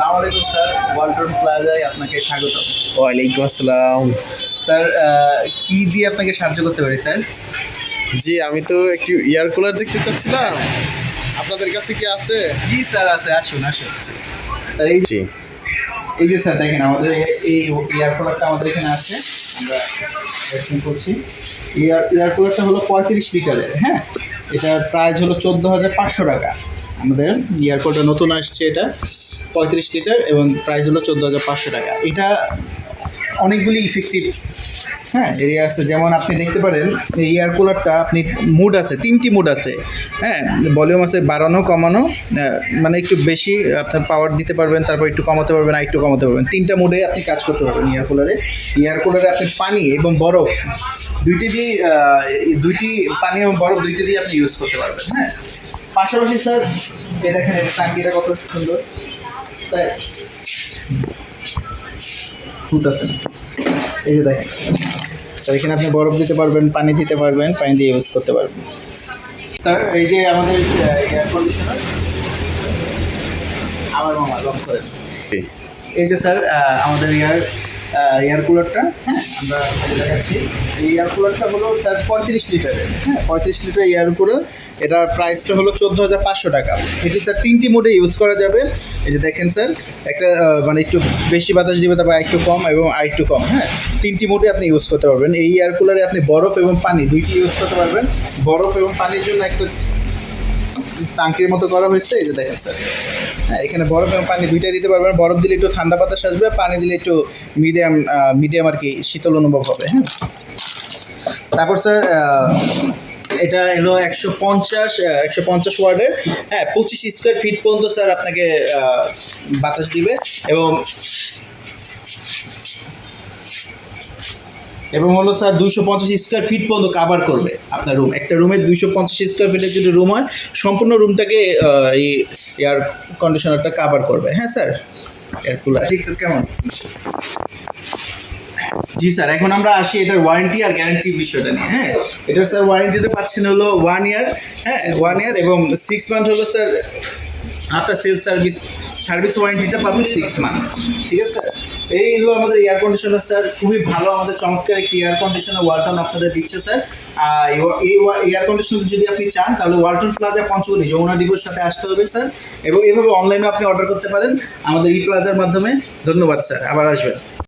সালাম আলাইকুম স্যার। ওয়ালটন প্লাজায় আপনাকে স্বাগত। ওয়ালাইকুম আসসালাম। স্যার কি দিয়ে আপনাকে সাহায্য করতে পারি স্যার? জি আমি তো একটু এয়ার কুলার দেখতে চাচ্ছিলাম। আপনাদের কাছে কি আছে? জি স্যার আছে। আসুন আসুন। স্যার এই জি। এই যে স্যার দেখেন আমাদের এই এয়ার কুলারটা আমাদের এখানে আছে। আমরা করছি। এয়ার এয়ার কুলারটা হলো পঁয়ত্রিশ লিটারের হ্যাঁ? এটার প্রাইস হলো চোদ্দ হাজার পাঁচশো টাকা। আমাদের এয়ারপোর্টে নতুন আসছে এটা, পঁয়ত্রিশ লিটার এবং প্রাইস হলো চোদ্দ হাজার পাঁচশো টাকা। এটা অনেকগুলি ইফেক্টিভ হ্যাঁ এরিয়া আছে। যেমন আপনি দেখতে পারেন, এই এয়ার কুলারটা আপনি মুড আছে, তিনটি মুড আছে। হ্যাঁ ভলিউম আছে বাড়ানো, কমানো মানে একটু বেশি আপনার পাওয়ার দিতে পারবেন, তারপর একটু কমাতে পারবেন আর একটু কমাতে পারবেন। তিনটা মুডে আপনি কাজ করতে পারবেন এয়ার কুলারে এয়ার কুলারে আপনি পানি এবং বরফ, দুইটি দিয়ে দুইটি পানি এবং বরফ দুইটি দিয়ে আপনি ইউজ করতে পারবেন হ্যাঁ। পাশাপাশি স্যার, এ দেখেন এটা টাঙ্কিটা কত সুন্দর। তাই ফুট আছে এই যে দেখেন। স্যার, এখানে আপনি বরফ দিতে পারবেন, পানি দিতে পারবেন, পানি দিয়ে ইউজ করতে পারবেন। স্যার, এই যে আমাদের এয়ার কন্ডিশনার আমার মামা লক করেন। এই যে স্যার আমাদের এয়ার এয়ার কুলারটা হ্যাঁ আমরা দেখাচ্ছি। এই এয়ার কুলারটা হলো, স্যার, পঁয়ত্রিশ লিটারের হ্যাঁ পঁয়ত্রিশ লিটার এয়ার কুলার এটার প্রাইসটা হলো চোদ্দ হাজার পাঁচশো টাকা। এটি স্যার তিনটি মোডে ইউজ করা যাবে। এই যে দেখেন স্যার, একটা মানে একটু বেশি বাতাস দিবে, তারপর একটু কম এবং আর একটু কম হ্যাঁ? তিনটি মোডে আপনি ইউজ করতে পারবেন। এই এয়ার কুলারে আপনি বরফ এবং পানি দুইটি ইউজ করতে পারবেন। বরফ এবং পানির জন্য একটা টাঙ্কির মতো করা হয়েছে। এই যে দেখেন স্যার হ্যাঁ এখানে বরফ এবং পানি দুইটাই দিতে পারবেন। বরফ দিলে একটু ঠান্ডা বাতাস আসবে পানি দিলে একটু মিডিয়াম মিডিয়াম আর কি শীতল অনুভব হবে হ্যাঁ? তারপর স্যার এটা এলো একশো পঞ্চাশ একশো পঞ্চাশ ওয়ার্ডের। হ্যাঁ পঁচিশ স্কোয়ার ফিট পর্যন্ত স্যার আপনাকে বাতাস দিবে এবং এবং হলো স্যার দুইশো পঞ্চাশ স্কোয়ার ফিট পর্যন্ত কাভার করবে আপনার রুম একটা রুমে দুইশো পঞ্চাশ স্কোয়ার ফিটের যদি রুম হয়, সম্পূর্ণ রুমটাকে এই এয়ার কন্ডিশনারটা কাভার করবে। হ্যাঁ স্যার? এয়ার কুলার ঠিক, কেমন? জি স্যার, এখন আমরা আসি এটার ওয়ারেন্টি আর গ্যারান্টি বিষয়টা নিয়ে হ্যাঁ? এটা স্যার ওয়ারেন্টিতে পাচ্ছেন হলো ওয়ান ইয়ার হ্যাঁ? ওয়ান ইয়ার এবং সিক্স মান্থ হলো স্যার আপনার সেল সার্ভিস সার্ভিস ওয়ারেন্টিটা পাবেন সিক্স মান্থ ঠিক আছে স্যার? এই হলো আমাদের এয়ার কন্ডিশনার স্যার। খুবই ভালো, আমাদের চমৎকার একটি এয়ার কন্ডিশনার ওয়ালটন আপনাদের দিচ্ছে, স্যার। এই- এয়ার কন্ডিশনার যদি আপনি চান, তাহলে ওয়ালটন প্লাজা পঞ্চগড়ি যমুনা ডিপোর সাথে আসতে হবে, স্যার। এবং এভাবে অনলাইনে আপনি অর্ডার করতে পারেন আমাদের ই প্লাজার মাধ্যমে। ধন্যবাদ, স্যার। আবার আসবেন।